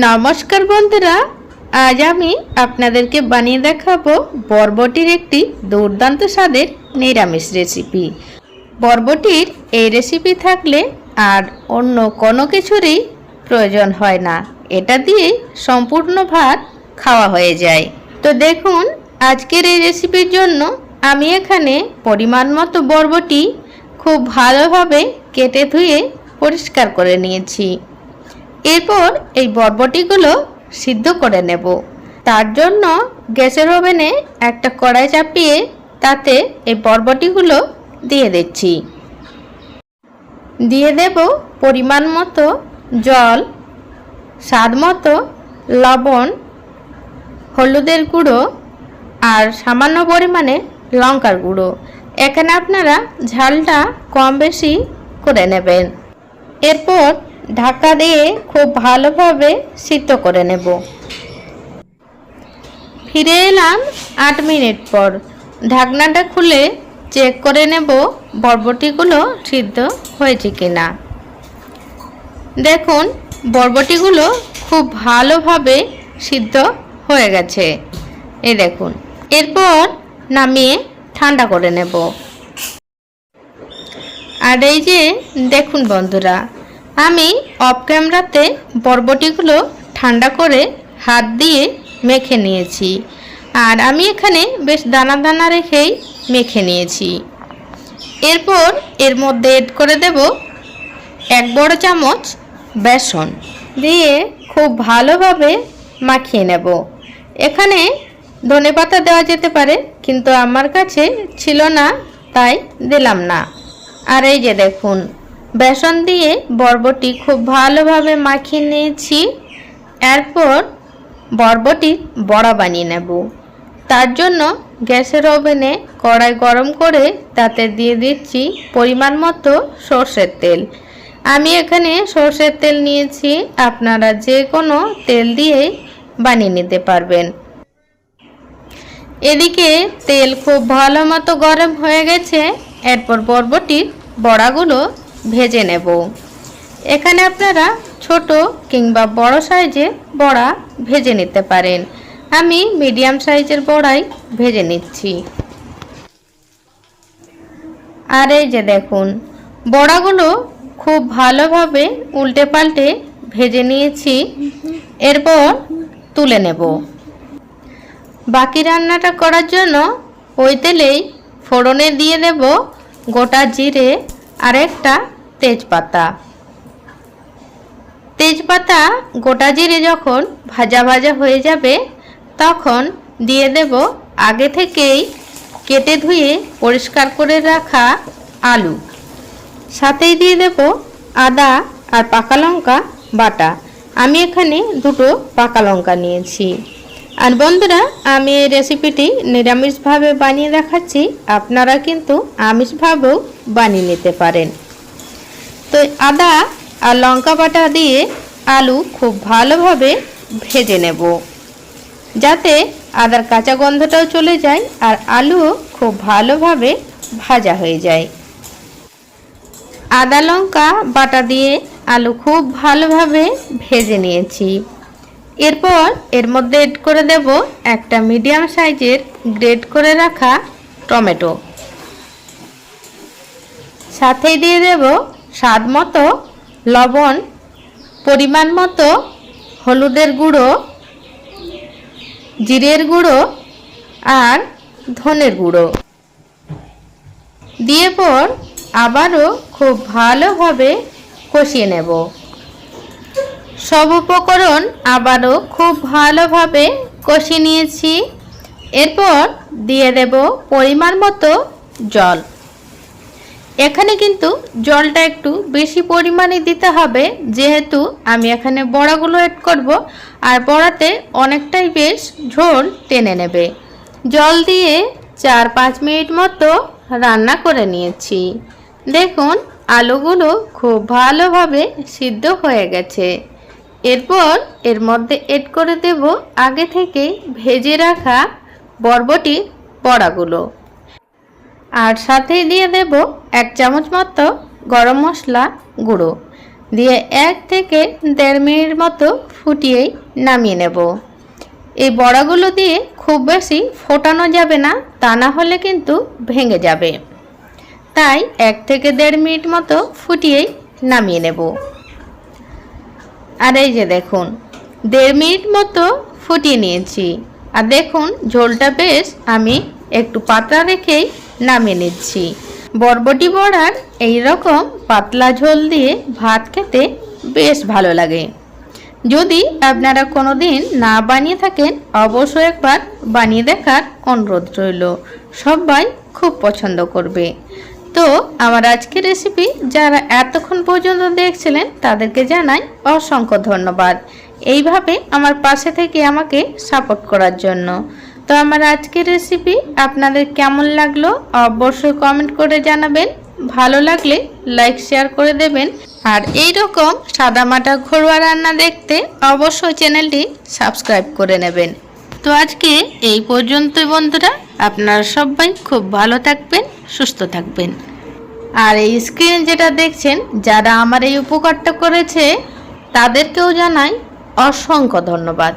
নমস্কার বন্ধুরা, আজ আমি আপনাদেরকে বানিয়ে দেখাবো বরবটির একটি দুর্দান্ত স্বাদের নিরামিষ রেসিপি বরবটির এই রেসিপি থাকলে আর অন্য কোনো কিছুরই প্রয়োজন হয় না। এটা দিয়ে সম্পূর্ণ ভাত খাওয়া হয়ে যায়। তো দেখুন, আজকের এই রেসিপির জন্য আমি এখানে পরিমাণ মতো বরবটি খুব ভালোভাবে কেটে ধুয়ে পরিষ্কার করে নিয়েছি। এরপর এই বরবটিগুলো সিদ্ধ করে নেব। তার জন্য গ্যাসের ওভেনে একটা কড়াই চাপিয়ে তাতে এই বরবটিগুলো দিয়ে দিচ্ছি। দিয়ে দেব পরিমাণ মতো জল, স্বাদ মতো লবণ, হলুদের গুঁড়ো আর সামান্য পরিমাণে লঙ্কার গুঁড়ো। এখানে আপনারা ঝালটা কম বেশি করে নেবেন। এরপর ঢাকা দিয়ে খুব ভালোভাবে সিদ্ধ করে নেব। ফিরে এলাম আট মিনিট পর। ঢাকনাটা খুলে চেক করে নেব বরবটিগুলো সিদ্ধ হয়েছে কিনা। দেখুন, বরবটিগুলো খুব ভালোভাবে সিদ্ধ হয়ে গেছে। এ দেখুন, এরপর নামিয়ে ঠান্ডা করে নেব। আর এই যে, দেখুন বন্ধুরা আমি অফ ক্যামেরাতে বরবটিগুলো ঠান্ডা করে হাত দিয়ে মেখে নিয়েছি। আর আমি এখানে বেশ দানা দানা রেখেই মেখে নিয়েছি। এরপর এর মধ্যে এড করে দেব এক বড় চামচ বেসন দিয়ে খুব ভালোভাবে মাখিয়ে নেব। এখানে ধনেপাতা দেওয়া যেতে পারে, কিন্তু আমার কাছে ছিল না, তাই দিলাম না। আর এই যে দেখুন বেসন দিয়ে বরবটি খুব ভালোভাবে মাখিয়ে নিয়েছি। এরপর বরবটি বড়া বানিয়ে নেব। তার জন্য গ্যাসের ওভেনে কড়াই গরম করে তাতে দিয়ে দিচ্ছি পরিমাণ মতো সর্ষের তেল। আমি এখানে সর্ষের তেল নিয়েছি, আপনারা যে কোনো তেল দিয়ে বানিয়ে নিতে পারবেন। এদিকে তেল খুব ভালো মতো গরম হয়ে গেছে। এরপর বরবটির বড়াগুলো ভেজে নেব। এখানে আপনারা ছোট কিংবা বড় সাইজে বড়া ভেজে নিতে পারেন। আমি মিডিয়াম সাইজের বড়াই ভেজে নিচ্ছি। আর এই যে দেখুন, বড়াগুলো খুব ভালোভাবে উল্টে পাল্টে ভেজে নিয়েছি। এরপর তুলে নেব। বাকি রান্নাটা করার জন্য ওই তেলেই ফোড়নে দিয়ে দেব গোটা জিরে আর একটা তেজপাতা। তেজপাতা গোটা জিরে যখন ভাজা ভাজা হয়ে যাবে, তখন দিয়ে দেব আগে থেকেই কেটে ধুয়ে পরিষ্কার করে রাখা আলু। সাথেই দিয়ে দেব আদা আর পাকা লঙ্কা বাটা। আমি এখানে দুটো পাকা লঙ্কা নিয়েছি। আর বন্ধুরা, আমি এই রেসিপিটি নিরামিষভাবে বানিয়ে দেখাচ্ছি। আপনারা কিন্তু আমিষভাবেও বানিয়ে নিতে পারেন। তো আদা আর লঙ্কা বাটা দিয়ে আলু খুব ভালোভাবে ভেজে নেব। যাতে আদার কাঁচা গন্ধটাও চলে যায় আর আলুও খুব ভালোভাবে ভাজা হয়ে যায়। আদা, লঙ্কা বাটা দিয়ে আলু খুব ভালোভাবে ভেজে নিয়েছি। এরপর এর মধ্যে এড করে দেব একটা মিডিয়াম সাইজের গ্রেড করে রাখা টমেটো। সাথেই দিয়ে দেব স্বাদ মতো, লবণ, পরিমাণ মতো, হলুদের গুঁড়ো, জিরের গুঁড়ো আর ধনের গুঁড়ো। দিয়ে পর আবারও খুব ভালোভাবে কষিয়ে নেব। সব উপকরণ আবারও খুব ভালোভাবে কষিয়ে নিয়েছি। এরপর দিয়ে দেব পরিমাণ মতো জল। এখানে কিন্তু জলটা একটু বেশি পরিমাণে দিতে হবে, যেহেতু আমি এখানে বড়াগুলো অ্যাড করব, আর বড়াতে অনেকটাই বেশ ঝোল টেনে নেবে। জল দিয়ে চার পাঁচ মিনিট মতো রান্না করে নিয়েছি। দেখুন, আলুগুলো খুব ভালোভাবে সিদ্ধ হয়ে গেছে। এরপর এর মধ্যে এড করে দেব আগে থেকে ভেজে রাখা বরবটি বড়াগুলো। আর সাথেই দিয়ে দেব এক চামচ মতো গরম মশলা গুঁড়ো। দিয়ে এক থেকে দেড় মিনিট মতো ফুটিয়েই নামিয়ে নেব। এই বড়াগুলো দিয়ে খুব বেশি ফোটানো যাবে না, তা না হলে কিন্তু ভেঙে যাবে। তাই এক থেকে দেড় মিনিট মতো ফুটিয়েই নামিয়ে নেব। আর এই যে দেখুন, দেড় মিনিট মতো ফুটিয়ে নিয়েছি। আর দেখুন, ঝোলটা বেশ আমি একটু পাতলা রেখেই নামিয়ে নিচ্ছি। বরবটি বড়ার এই রকম পাতলা ঝোল দিয়ে ভাত খেতে বেশ ভালো লাগে। যদি আপনারা কোনো দিন না বানিয়ে থাকেন, অবশ্যই একবার বানিয়ে দেখার অনুরোধ রইল। সবাই খুব পছন্দ করবে। তো আমার আজকের রেসিপি যারা এতক্ষণ পর্যন্ত দেখছিলেন, তাদেরকে জানাই অসংখ্য ধন্যবাদ। এইভাবে আমার পাশে থেকে আমাকে সাপোর্ট করার জন্য। তো আমার আজকের রেসিপি আপনাদের কেমন লাগল অবশ্যই কমেন্ট করে জানাবেন। ভালো লাগলে লাইক শেয়ার করে দেবেন। আর এই রকম সাদামাটা ঘরোয়া রান্না দেখতে অবশ্যই চ্যানেলটি সাবস্ক্রাইব করে নেবেন। তো আজকে এই পর্যন্তই বন্ধুরা, আপনারা সবাই খুব ভালো থাকবেন, সুস্থ থাকবেন। আর এই স্ক্রিন যেটা দেখছেন, যারা আমার এই উপকারটা করেছে, তাদেরকেও জানাই অসংখ্য ধন্যবাদ।